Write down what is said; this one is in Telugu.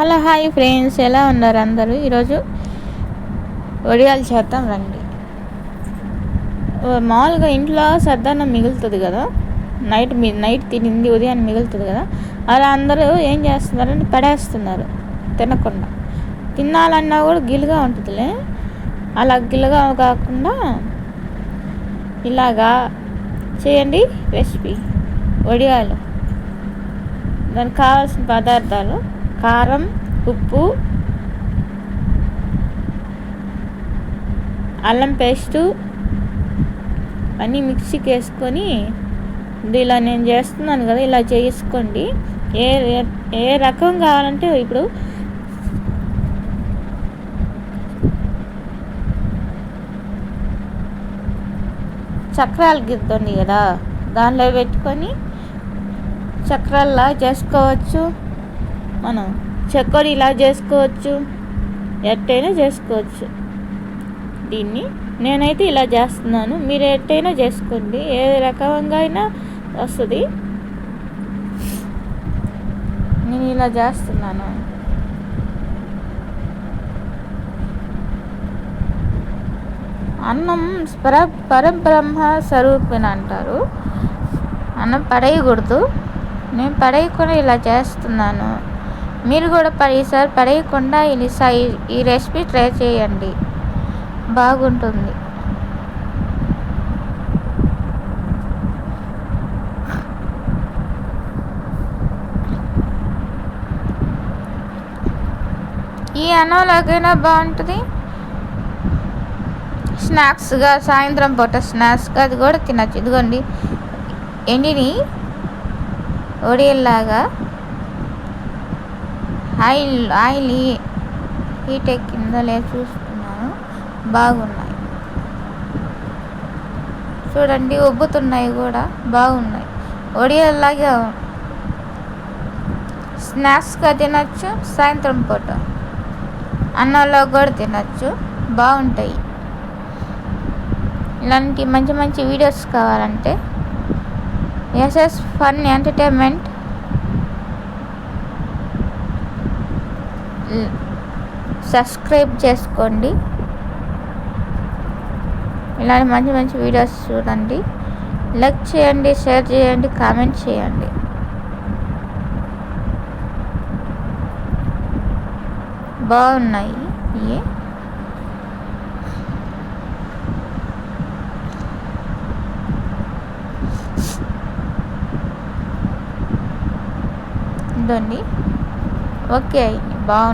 Hello hi friends. ఎలా ఉన్నారు అందరూ? ఈరోజు వడియాలు చేద్దాం రండి. మామూలుగా ఇంట్లో సర్దానం మిగులుతుంది కదా? నైట్ మీ నైట్ తినింది ఉదయాన్నే మిగులుతుంది కదా? అలా అందరూ ఏం చేస్తున్నారంటే పడేస్తున్నారు తినకుండా. తినాలన్నా కూడా గిలుగా ఉంటుందిలే. అలా గిలుగా కాకుండా ఇలాగా చేయండి రెసిపీ. వడియాలు దానికి కావాల్సిన పదార్థాలు. కారం ఉప్పు అల్లం పేస్టు అన్నీ మిక్సీకి వేసుకొని ఇలా నేను చేస్తున్నాను కదా ఇలా చేసుకోండి. ఏ ఏ- రకం కావాలంటే ఇప్పుడు చక్రాలు గిద్దండి కదా దానిలో పెట్టుకొని చక్రాల్లా చేసుకోవచ్చు. మనం చక్కెర ఇలా చేసుకోవచ్చు ఎట్టయినా చేసుకోవచ్చు. దీన్ని నేనైతే ఇలా చేస్తున్నాను. మీరు ఎట్టయినా చేసుకోండి. ఏ రకంగా అయినా వస్తుంది. నేను ఇలా చేస్తున్నాను. అన్నం పర పరబ్రహ్మ స్వరూపిణి అంటారు. అన్నం పడేయకూడదు. నేను పడేయకుండా ఇలా చేస్తున్నాను. మీరు కూడా పడేసారి ఈసారి పడేయకుండా ఈ ఈ రెసిపీ ట్రై చేయండి. బాగుంటుంది. ఈ అన్నంలోకైనా బాగుంటుంది. స్నాక్స్గా సాయంత్రం పూట స్నాక్స్గా అది కూడా తినచ్చు. ఇదిగోండి. ఎండిని ఒడియల్లాగా ఆయిల్ ఆయిల్ హీట్ ఎక్కిందో లేదు చూసుకున్నాను బాగున్నాయి. చూడండి ఉబ్బుతున్నాయి కూడా బాగున్నాయి. ఒడియల్లాగా స్నాక్స్గా తినచ్చు సాయంత్రం పూట. అన్నంలో కూడా తినచ్చు బాగుంటాయి. ఇలాంటి మంచి మంచి వీడియోస్ కావాలంటే ఎస్ఎస్ ఫన్ ఎంటర్టైన్మెంట్ సబ్స్క్రైబ్ చేసుకోండి. ఇలాంటి మంచి మంచి వీడియోస్ చూడండి. లైక్ చేయండి షేర్ చేయండి కామెంట్ చేయండి. బాగున్నాయి. ఇవి ఇదండి ఓకే బాగుంది